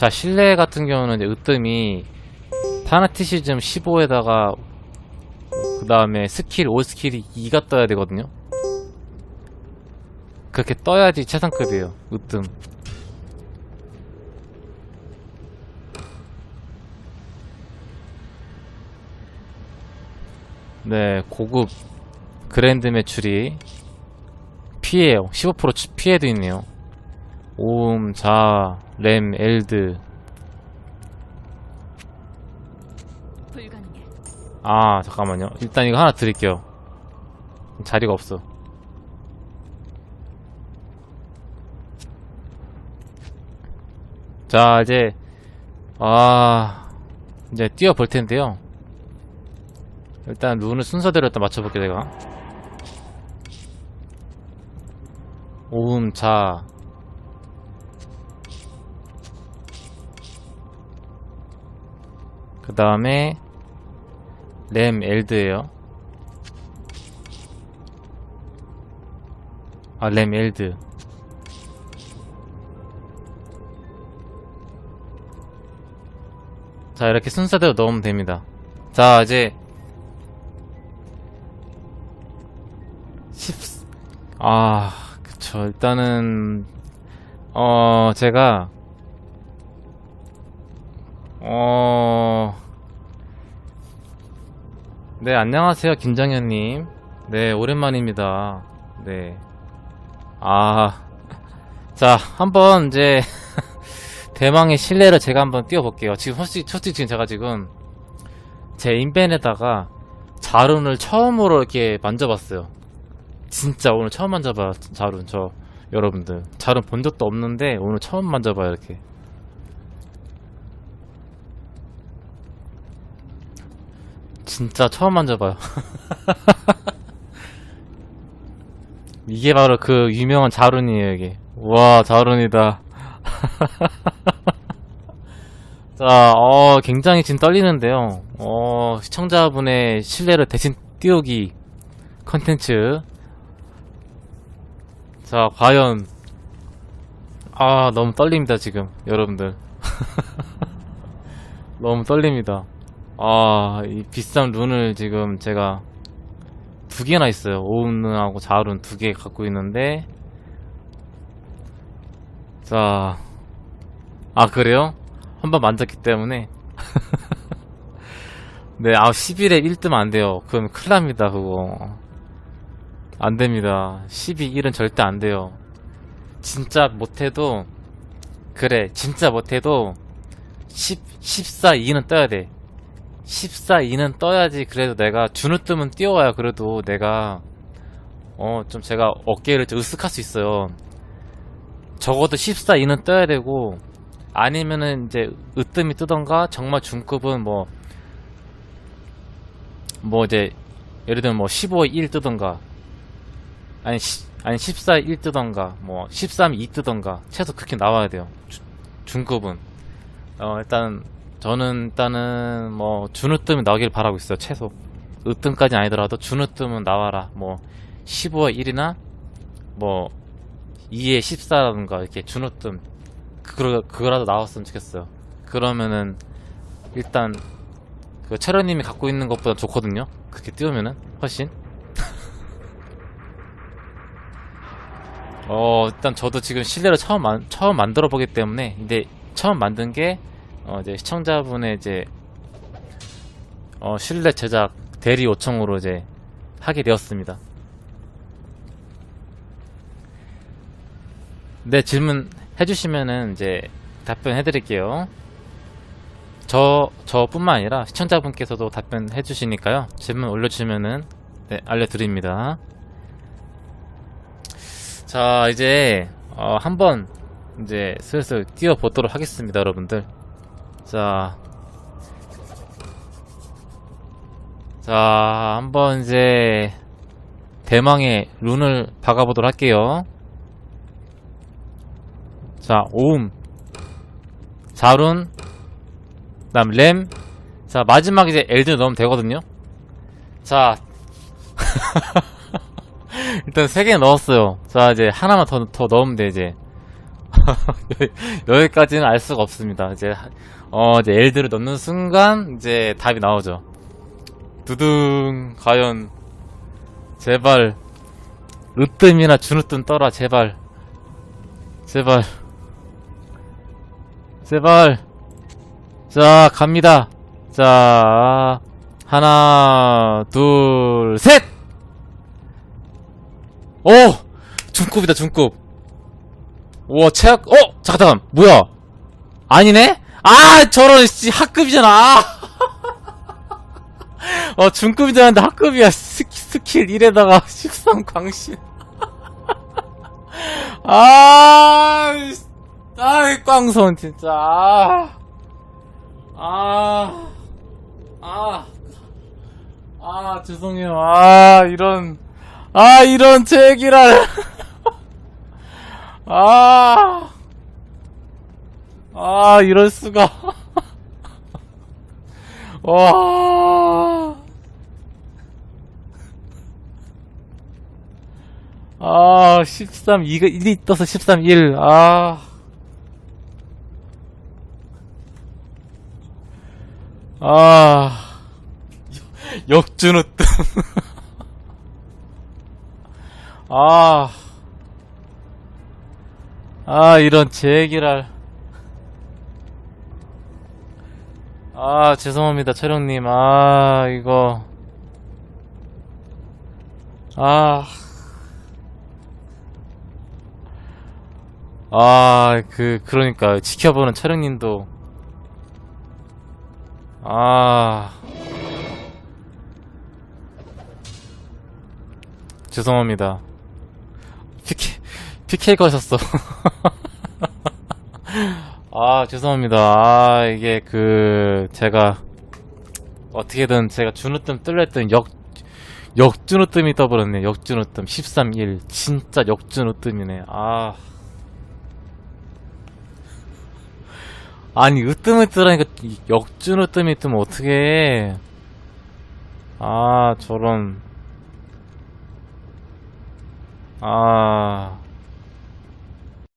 자, 실내 같은 경우는 이제 으뜸이 파나티시즘 15에다가 그 다음에 스킬, 5스킬이 2가 떠야 되거든요. 그렇게 떠야지 최상급이에요. 으뜸. 네, 고급 그랜드 매출이 피해요. 15% 치- 피해도 있네요. 오음, 자, 램, 엘드. 아, 잠깐만요. 일단 이거 하나 드릴게요. 자리가 없어. 자, 이제, 아, 이제 뛰어 볼 텐데요. 일단 룬을 순서대로 일단 맞춰볼게, 내가. 오음, 자. 그 다음에, 램 엘드예요. 아, 램 엘드. 자, 이렇게 순서대로 넣으면 됩니다. 자, 이제 10 아, 그쵸. 일단은 어, 제가 어 네, 안녕하세요, 김정현님. 네, 오랜만입니다. 네. 아, 자, 한번 이제, 대망의 신뢰를 제가 한번 띄워볼게요. 지금 솔직히, 솔직히 지금 제가 지금, 제 인벤에다가 자룬을 처음으로 이렇게 만져봤어요. 진짜 오늘 처음 만져봐요, 자룬, 저, 여러분들. 자룬 본 적도 없는데, 오늘 처음 만져봐요, 이렇게. 진짜 처음 만져봐요. 이게 바로 그 유명한 자룬이에요, 이게. 와, 자룬이다. 자, 어, 굉장히 지금 떨리는데요. 어, 시청자분의 신뢰를 대신 띄우기 컨텐츠. 자, 과연. 아, 너무 떨립니다, 지금, 여러분들. 너무 떨립니다. 아, 이 비싼 룬을 지금 제가 두 개나 있어요. 오운하고 자룬 두 개 갖고 있는데, 자, 아, 그래요? 한 번 만졌기 때문에. 네, 아, 11에 1뜨면 안 돼요. 그럼 큰일 납니다, 그거. 안 됩니다. 12, 1은 절대 안 돼요. 진짜 못해도, 그래, 진짜 못해도, 10, 14, 2는 떠야 돼. 14, 2는 떠야지 그래도 내가 준우 뜨면 뛰어와요 그래도 내가 어 좀 제가 어깨를 좀 으쓱할 수 있어요. 적어도 14, 2는 떠야 되고 아니면은 이제 으뜸이 뜨던가 정말 중급은 뭐뭐 이제 예를 들면 뭐 15, 1 뜨던가 아니 시- 아니 14, 1 뜨던가 뭐 13, 2 뜨던가 최소 그렇게 나와야 돼요. 주- 중급은. 어 일단 저는 일단은 뭐 준우뜸이 나오길 바라고 있어요 최소. 으뜸까지 아니더라도 준우뜸은 나와라. 뭐 15와 1이나 뭐 2에 14라든가 이렇게 준우뜸 그거, 그거라도 나왔으면 좋겠어요. 그러면은 일단 그 체러님이 갖고 있는 것보다 좋거든요. 그렇게 띄우면은 훨씬. 어 일단 저도 지금 실내를 처음 만, 처음 만들어 보기 때문에 근데 처음 만든 게 어, 이제 시청자분의 이제 어, 실내 제작 대리 요청으로 이제 하게 되었습니다. 네, 질문 해주시면은 이제 답변해 드릴게요. 저, 저뿐만 아니라 시청자분께서도 답변해 주시니까요. 질문 올려주시면은 네, 알려드립니다. 자, 이제, 어, 한번 이제 슬슬 뛰어보도록 하겠습니다, 여러분들. 자. 자, 한번 이제 대망의 룬을 박아보도록 할게요. 자, 오음. 자룬. 그 다음 램. 자, 마지막 이제 엘드 넣으면 되거든요. 자. 일단 3개 넣었어요. 자, 이제 하나만 더, 더 넣으면 돼, 이제. 여기까지는 알 수가 없습니다. 이제, 어, 이제 엘드를 넣는 순간, 이제 답이 나오죠. 두둥, 과연, 제발, 으뜸이나 준으뜸 떠라, 제발. 제발. 제발. 자, 갑니다. 자, 하나, 둘, 셋! 오! 중급이다, 중급. 우와, 최악, 어! 잠깐, 뭐야? 아니네? 아, 저런, 씨, 학급이잖아. 아! 어, 중급인 줄 알았는데 학급이야. 스, 스킬 1에다가 13 광신. 아, 씨. 아이, 꽝손, 진짜. 아, 아, 아, 아, 죄송해요. 아, 이런, 아, 이런 제 얘기를. 아, 아, 이럴 수가. 와. 아, 13, 2가 1이 떠서 13, 1. 아. 아. 역준우 뜸. 아. 아, 이런 제 얘기를. 아, 죄송합니다, 촬영님. 아, 이거. 아. 아, 그, 그러니까, 지켜보는 촬영님도. 아. 죄송합니다. PK, 거셨어. 아, 죄송합니다. 아, 이게 그, 제가, 어떻게든 제가 준우뜸 했더니 역, 역준우뜸이 떠버렸네. 역준우뜸. 13일. 진짜 역준우뜸이네. 아. 아니, 으뜸을 뜨라니까 역준우뜸이 뜨면 어떡해. 아, 저런. 아.